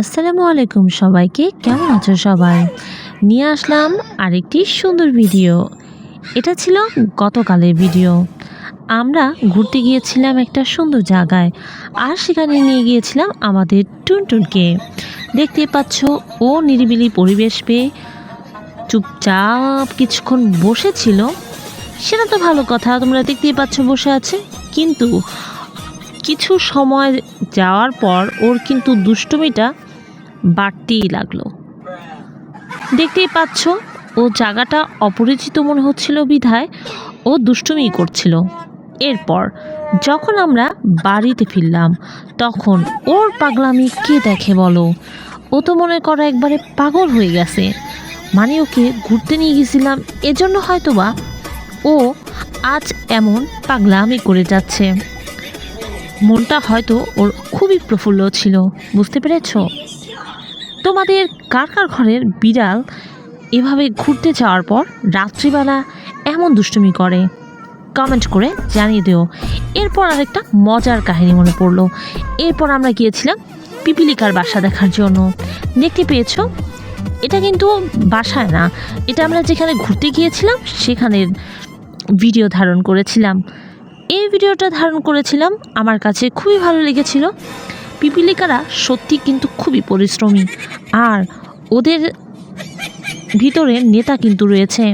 আসসালামু আলাইকুম সবাইকে, কেমন আছো সবাই? নিয়ে আসলাম আরেকটি সুন্দর ভিডিও। এটা ছিল গতকালের ভিডিও। আমরা ঘুরতে গিয়েছিলাম একটা সুন্দর জায়গায় আর সেখানে নিয়ে গিয়েছিলাম আমাদের টুনটুনকে। দেখতে পাচ্ছ, ও নিরিবিলি পরিবেশ পেয়ে চুপচাপ কিছুক্ষণ বসেছিল। সেটা তো ভালো কথা, তোমরা দেখতেই পাচ্ছ বসে আছে। কিন্তু কিছু সময় যাওয়ার পর ওর কিন্তু দুষ্টুমিটা বাড়তেই লাগল। দেখতেই পাচ্ছ, ও জায়গাটা অপরিচিত মনে হচ্ছিল বিধায়, ও দুষ্টুমি করছিল। এরপর যখন আমরা বাড়িতে ফিরলাম, তখন ওর পাগলামি কে দেখে বলো? ও তো মনে করো একবারে পাগল হয়ে গেছে। মানে ওকে ঘুরতে নিয়ে গেছিলাম, এজন্য হয়তোবা ও আজ এমন পাগলামি করে যাচ্ছে। মনটা হয়তো ওর খুবই প্রফুল্ল ছিল, বুঝতে পেরেছ? তোমাদের কার কার ঘরের বিড়াল এভাবে ঘুরতে যাওয়ার পর রাত্রিবেলা এমন দুষ্টুমি করে। কমেন্ট করে জানিয়ে দিও। এরপর আরেকটা মজার কাহিনী মনে পড়ল। এরপর আমরা গিয়েছিলাম পিপিলিকার বাসা দেখার জন্য। দেখতে পেয়েছ? এটা কিন্তু বাসায় না। এটা আমরা যেখানে ঘুরতে গিয়েছিলাম সেখানের ভিডিও ধারণ করেছিলাম। এই ভিডিওটা ধারণ করেছিলাম আমার কাছে খুবই ভালো লেগেছিল। পিপিলিকারা সত্যি কিন্তু খুবই পরিশ্রমী। আর ওদের ভিতরে নেতা কিন্তু রয়েছে।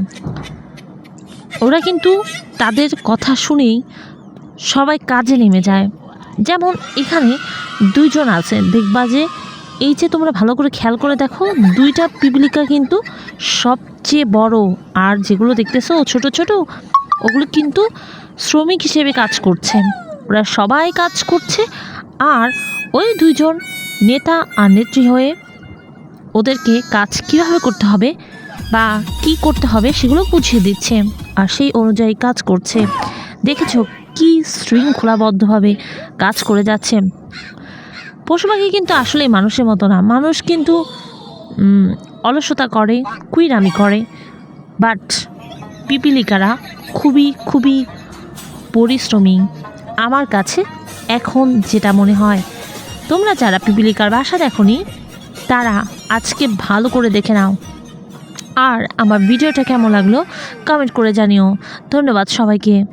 ওরা কিন্তু তাদের কথা শুনেই সবাই কাজে নেমে যায়। যেমন এখানে দুইজন আছে, দেখবা যে এই যে তোমরা ভালো করে খেয়াল করে দেখো, দুইটা পিপিলিকা কিন্তু সবচেয়ে বড়। আর যেগুলো দেখতেছো, ছোট ছোট, ওগুলো কিন্তু শ্রমিক হিসেবে কাজ করছে। ওরা সবাই কাজ করছে, আর ওই দুইজন নেতা আর নেত্রী হয়ে ওদেরকে কাজ কীভাবে করতে হবে বা কি করতে হবে সেগুলো বুঝিয়ে দিচ্ছে আর সেই অনুযায়ী কাজ করছে। দেখেছ কি শৃঙ্খলাবদ্ধভাবে কাজ করে যাচ্ছে। পশু পাখি কিন্তু আসলে মানুষের মতো না। মানুষ কিন্তু অলসতা করে, কুইরামি করে। বাট পিপিলিকারা খুবই খুবই পরিশ্রমী। আমার কাছে এখন যেটা মনে হয় তোমরা যারা পিপিলিকার বাসা দেখনি, তারা আজকে ভালো করে দেখে নাও। আর আমার ভিডিওটা কেমন লাগল কমেন্ট করে জানিও। ধন্যবাদ সবাইকে।